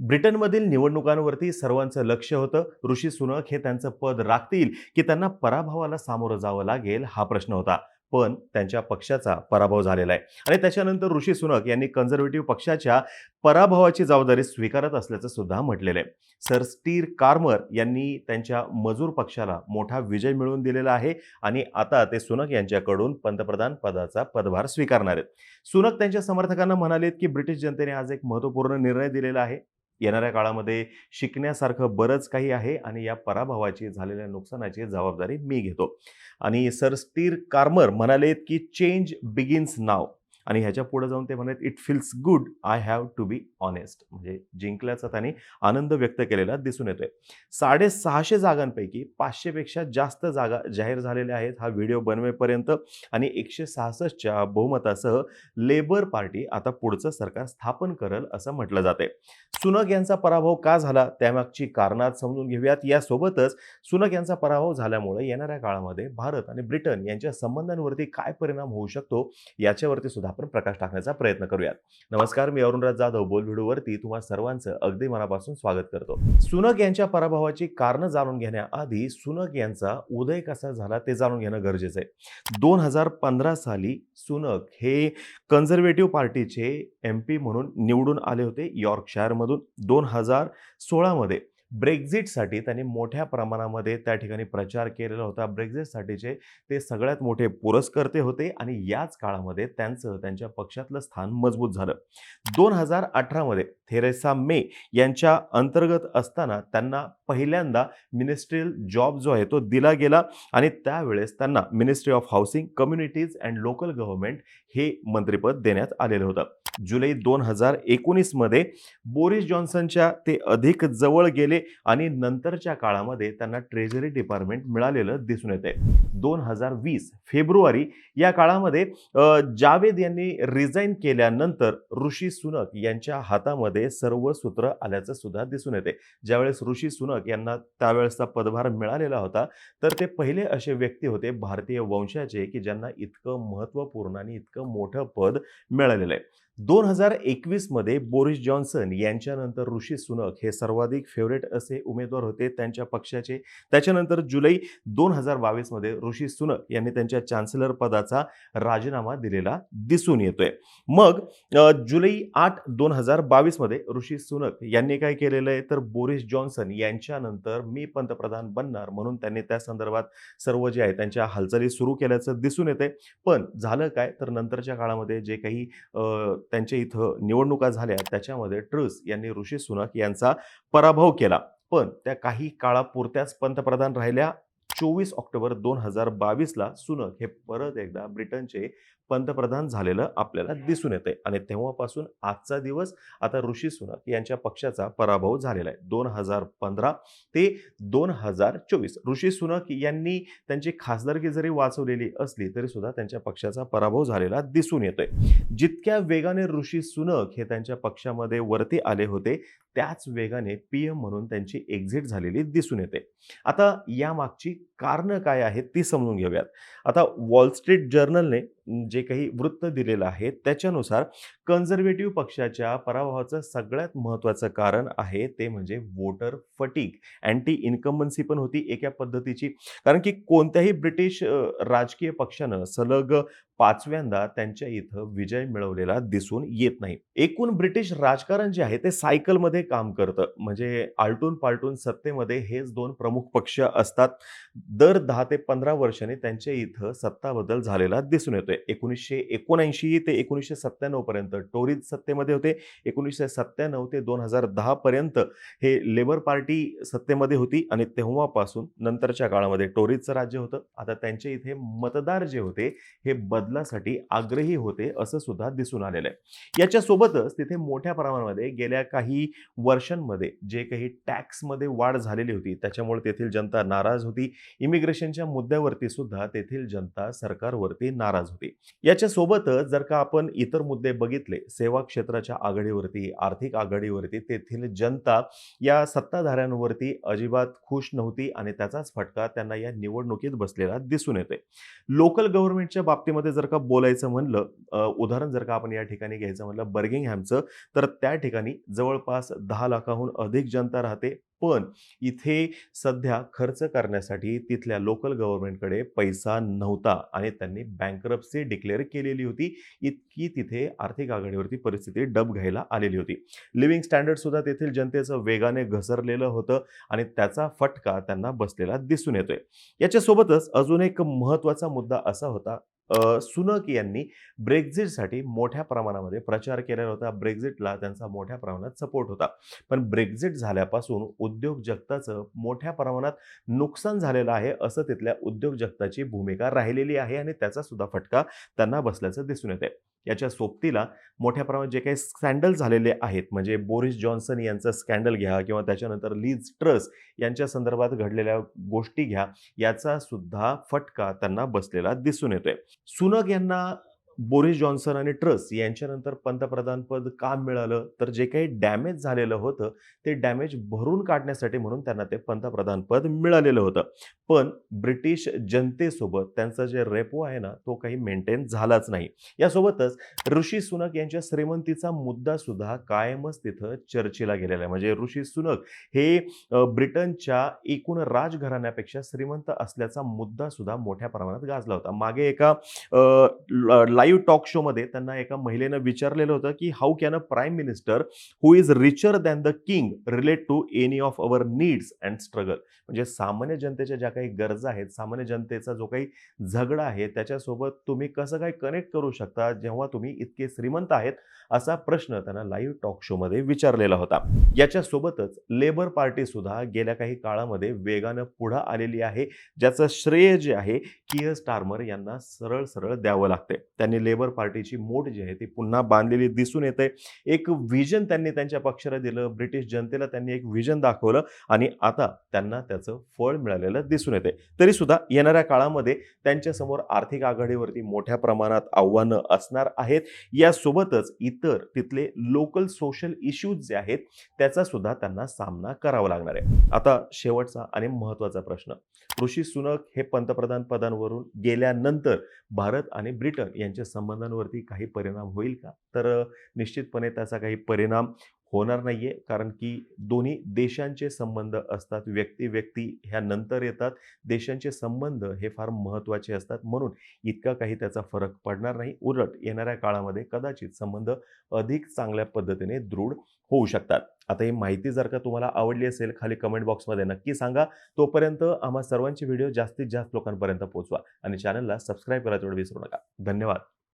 ब्रिटनमधील निवडणुकांवरती सर्वांचं लक्ष होतं. ऋषी सुनक हे त्यांचं पद राखतील की त्यांना पराभवाला सामोरं जावं लागेल हा प्रश्न होता. पण त्यांच्या पक्षाचा पराभव झालेला आहे. आणि त्याच्यानंतर ऋषी सुनक यांनी कन्झर्वेटिव्ह पक्षाच्या पराभवाची जबाबदारी स्वीकारत असल्याचं सुद्धा म्हटलेलं आहे. सर स्टीर कार्मर यांनी त्यांच्या मजूर पक्षाला मोठा विजय मिळवून दिलेला आहे आणि आता ते सुनक यांच्याकडून पंतप्रधान पदाचा पदभार स्वीकारणार आहेत. सुनक त्यांच्या समर्थकांना म्हणालेत की ब्रिटिश जनतेने आज एक महत्त्वपूर्ण निर्णय दिलेला आहे. येणाऱ्या काळामध्ये शिकण्यासारखं बरंच काही आहे आणि या पराभवाची झालेल्या नुकसानाची जबाबदारी मी घेतो. आणि सर स्टीर कार्मर म्हणालेत की चेंज बिगिन्स नाव. आणि ह्याच्या पुढे जाऊन ते म्हणत it feels good I have to be honest म्हणजे जिंकल्याचा त्यांनी आनंद व्यक्त केलेला दिसून येतोय. साडेसहाशे जागांपैकी पाचशेपेक्षा जास्त जागा जाहीर झालेल्या आहेत हा व्हिडिओ बनवेपर्यंत आणि एकशे सहासष्टच्या बहुमतासह लेबर पार्टी आता पुढचं सरकार स्थापन करल असं म्हटलं जाते सुनक यांचा पराभव का झाला? त्यामागची कारणात समजून घेऊयात. यासोबतच सुनक यांचा पराभव झाल्यामुळे येणाऱ्या काळामध्ये भारत आणि ब्रिटन यांच्या संबंधांवरती काय परिणाम होऊ शकतो याच्यावरती सुद्धा आपण प्रकाश टाकण्याचा प्रयत्न करूयात. नमस्कार मी अरुणराज जाधव. बोल व्हिडिओवरती तुम्हा सर्वांचं अगदी मनापासून स्वागत करतो. सुनक यांच्या पराभवाची कारणं जाणून घेण्याआधी सुनक यांचा उदय कसा झाला ते जाणून घेणं गरजेचं आहे. दोन हजार पंधरा साली सुनक हे कन्झर्वेटिव्ह पार्टीचे एम पी म्हणून निवडून आले होते यॉर्कशायरमधून. दोन हजार सोळामध्ये ब्रेक्झिटसाठी त्यांनी मोठ्या प्रमाणामध्ये त्या ठिकाणी प्रचार केलेला होता. ब्रेक्झिटसाठीचे ते सगळ्यात मोठे पुरस्कर्ते होते आणि याच काळामध्ये त्यांचं त्यांच्या पक्षातलं स्थान मजबूत झालं. दोन हजार अठरामध्ये थेरेसा मे यांच्या अंतर्गत असताना त्यांना पहिल्यांदा मिनिस्ट्रियल जॉब जो आहे तो दिला गेला आणि त्यावेळेस त्यांना ministry of housing communities and local government हे मंत्रिपद देण्यात आलेलं होतं. जुलै दोन हजार एकोणीसमध्ये बोरिस जॉन्सनच्या ते अधिक जवळ गेले आणि नंतरच्या काळामध्ये त्यांना ट्रेझरी डिपार्टमेंट मिळालेलं दिसून येते दोन हजार वीस फेब्रुवारी या काळामध्ये जावेद यांनी रिझाईन केल्यानंतर ऋषी सुनक यांच्या हातामध्ये सर्व सूत्र आल्याचं सुद्धा दिसून येते ज्यावेळेस ऋषी सुनक यांना त्यावेळेसचा पदभार मिळालेला होता तर ते पहिले असे व्यक्ती होते भारतीय वंशाचे की ज्यांना इतकं महत्त्वपूर्ण आणि इतकं मोठं पद मिळालेलं आहे. दोन हजार एकवीसमध्ये बोरिस जॉन्सन यांच्यानंतर ऋषी सुनक हे सर्वाधिक फेवरेट असे उमेदवार होते त्यांच्या पक्षाचे. त्याच्यानंतर जुलै दोन हजार बावीसमध्ये ऋषी सुनक यांनी त्यांच्या चान्सलर पदाचा राजीनामा दिलेला दिसून येतोय. मग जुलै आठ दोन हजार बावीसमध्ये ऋषी सुनक यांनी काय केलेलं आहे? तर बोरिस जॉन्सन यांच्यानंतर मी पंतप्रधान बनणार म्हणून त्यांनी त्या संदर्भात सर्व जे आहे त्यांच्या हालचाली सुरू केल्याचं दिसून येते पण झालं काय? तर नंतरच्या काळामध्ये जे काही त्यांच्या इथं निवडणुका झाल्या त्याच्यामध्ये ट्रस यांनी ऋषी सुनक यांचा पराभव केला. पण त्या काही काळापुरत्याच पंतप्रधान राहिल्या. चोवीस ऑक्टोबर दोन हजार बावीसला सुनक हे परत एकदा ब्रिटनचे पंतप्रधान झालेलं आपल्याला दिसून येते आणि तेव्हापासून आजचा दिवस आता ऋषी सुनक यांच्या पक्षाचा पराभव झालेला आहे. दोन हजार पंधरा ते दोन हजार चोवीस. ऋषी सुनक यांनी त्यांची खासदारकी जरी वाचवलेली असली तरी सुद्धा त्यांच्या पक्षाचा पराभव झालेला दिसून येतोय. जितक्या वेगाने ऋषी सुनक हे त्यांच्या पक्षामध्ये वरती आले होते त्याच वेगाने पी एम म्हणून त्यांची एक्झिट झालेली दिसून येते. आता यामागची कारणं काय आहेत ती समजून घेऊयात. आता वॉल स्ट्रीट जर्नलने जे काही वृत्त दिलेलं आहे त्याच्यानुसार कन्झर्वेटिव्ह पक्षाच्या पराभवाचं सगळ्यात महत्त्वाचं कारण आहे ते म्हणजे वोटर फटीक अँटी इन्कम्बन्सी पण होती एका पद्धतीची. कारण की कोणत्याही ब्रिटिश राजकीय पक्षानं सलग पाचव्यांदा त्यांच्या इथं विजय मिळवलेला दिसून येत नाही. एकूण ब्रिटिश राजकारण जे आहे ते सायकलमध्ये काम करतं. म्हणजे आलटून पालटून सत्तेमध्ये हेच दोन प्रमुख पक्ष असतात. दर दहा ते पंधरा वर्षांनी त्यांच्या इथं सत्ता बदल झालेला दिसून येतोय. एकोणीसशे एकोणऐंशी ते एकोणीसशे सत्त्याण्णव पर्यंत टोरीज सत्तेमध्ये होते. एकोणीसशे सत्त्याण्णव ते दोन हजार दहा पर्यंत हे लेबर पार्टी सत्तेमध्ये होती आणि तेव्हापासून नंतरच्या काळामध्ये टोरीजचं राज्य होतं. आता त्यांच्या इथे मतदार जे होते हे बदलासाठी आग्रही होते असं सुद्धा दिसून आलेलं आहे. याच्यासोबतच तिथे मोठ्या प्रमाणामध्ये गेल्या काही वर्षांमध्ये जे काही टॅक्समध्ये वाढ झालेली होती त्याच्यामुळे तेथील जनता नाराज होती. इमिग्रेशनच्या मुद्द्यावरती सुद्धा तेथील जनता सरकारवरती नाराज होती. याच्यासोबतच जर का आपण इतर मुद्दे बघितले सेवा क्षेत्राच्या आघाडीवरती आर्थिक आघाडीवरती तेथील जनता या सत्ताधाऱ्यांवरती अजिबात खुश नव्हती आणि त्याचाच फटका त्यांना या निवडणुकीत बसलेला दिसून येतोय. लोकल गव्हर्नमेंटच्या बाबतीमध्ये जर का बोलायचं म्हणलं उदाहरण जर का आपण या ठिकाणी घ्यायचं म्हणलं बर्गिंगहॅमचं तर त्या ठिकाणी जवळपास दहा लाखाहून अधिक जनता राहते. पण इथे सध्या खर्च करण्यासाठी तिथल्या लोकल गव्हर्नमेंटकडे पैसा नव्हता आणि त्यांनी बँकरप्सी डिक्लेअर केलेली होती. इतकी तिथे आर्थिक आघाडीवरती परिस्थिती डब घ्यायला आलेली होती. लिव्हिंग स्टँडर्डसुद्धा तेथील जनतेचं वेगाने घसरलेलं होतं आणि त्याचा फटका त्यांना बसलेला दिसून येतोय. याच्यासोबतच अजून एक महत्त्वाचा मुद्दा असा होता सुनक यांनी ब्रेक्झिटसाठी मोठ्या प्रमाणामध्ये प्रचार केलेला होता. ब्रेक्झिटला त्यांचा मोठ्या प्रमाणात सपोर्ट होता. पण ब्रेक्झिट झाल्यापासून उद्योग जगताचं मोठ्या प्रमाणात नुकसान झालेलं आहे असं तिथल्या उद्योग जगताची भूमिका राहिलेली आहे आणि त्याचा सुद्धा फटका त्यांना बसल्याचं दिसून येते याच्या सोबतीला मोठ्या प्रमाणात जे काही स्कॅन्डल झालेले आहेत म्हणजे बोरिस जॉन्सन यांचं स्कॅन्डल घ्या किंवा त्याच्यानंतर लीज ट्रस यांच्या संदर्भात घडलेल्या गोष्टी घ्या याचा सुद्धा फटका त्यांना बसलेला दिसून येतोय. सुनक यांना बोरिस जॉन्सन आणि ट्रस यांच्यानंतर पंतप्रधानपद का मिळालं? तर जे काही डॅमेज झालेलं होतं ते डॅमेज भरून काढण्यासाठी म्हणून त्यांना ते पंतप्रधानपद मिळालेलं होतं. पण ब्रिटिश जनतेसोबत त्यांचा जे रेपो आहे ना तो काही मेंटेन झालाच नाही. यासोबतच ऋषी सुनक यांच्या श्रीमंतीचा मुद्दा सुद्धा कायमच तिथं चर्चेला गेलेला आहे. म्हणजे ऋषी सुनक हे ब्रिटनच्या एकूण राजघराण्यापेक्षा श्रीमंत असल्याचा मुद्दा सुद्धा मोठ्या प्रमाणात गाजला होता. मागे एका लाईव्ह टॉक शोमध्ये त्यांना एका महिलेनं विचारलेलं होतं की how can a prime minister who is richer than the king relate to any of our needs and struggle म्हणजे सामान्य जनतेच्या ज्या काही गरजा आहेत सामान्य जनतेचा जो काही झगडा आहे त्याच्यासोबत तुम्ही कसं काय कनेक्ट करू शकता जेव्हा तुम्ही इतके श्रीमंत आहेत असा प्रश्न त्यांना लाईव्ह टॉक शोमध्ये विचारलेला होता. याच्यासोबतच लेबर पार्टी सुद्धा गेल्या काही काळामध्ये वेगानं पुढं आलेली आहे. ज्याचं श्रेय जे आहे किअर स्टार्मर यांना सरळ सरळ द्यावं लागते त्यांनी लेबर पार्टीची मोठ जी आहे ती पुन्हा बांधलेली दिसून येते. एक व्हिजन त्यांनी त्यांच्या पक्षाला दिलं ब्रिटिश जनतेला त्यांनी एक व्हिजन दाखवलं आणि आता त्यांना त्याचं फळ मिळालेलं दिसून येते. तरी सुद्धा येणाऱ्या काळामध्ये त्यांच्यासमोर आर्थिक आघाडीवरती मोठ्या प्रमाणात आव्हानं असणार आहेत. यासोबतच इतर तिथले लोकल सोशल इश्यूज जे आहेत त्याचा सुद्धा त्यांना सामना करावा लागणार आहे. आता शेवटचा आणि महत्त्वाचा प्रश्न. ऋषी सुनक हे पंतप्रधान पदांवरून गेल्यानंतर भारत आणि ब्रिटन यांच्या संबंधांवरती काही परिणाम होईल का? तर निश्चितपणे त्याचा काही परिणाम होणार नाही आहे कारण की दोन्ही देशांचे संबंध असतात. व्यक्ती व्यक्ती ह्या नंतर येतात. देशांचे संबंध हे फार महत्त्वाचे असतात. म्हणून इतका काही त्याचा फरक पडणार नाही. उलट येणाऱ्या काळामध्ये कदाचित संबंध अधिक चांगल्या पद्धतीने दृढ होऊ शकतात. आता ही माहिती जर का तुम्हाला आवडली असेल खाली कमेंट बॉक्समध्ये नक्की सांगा. तोपर्यंत आम्हा सर्वांचे व्हिडिओ जास्तीत जास्त लोकांपर्यंत पोहोचवा आणि चॅनलला सबस्क्राईब करायचं विसरू नका. धन्यवाद.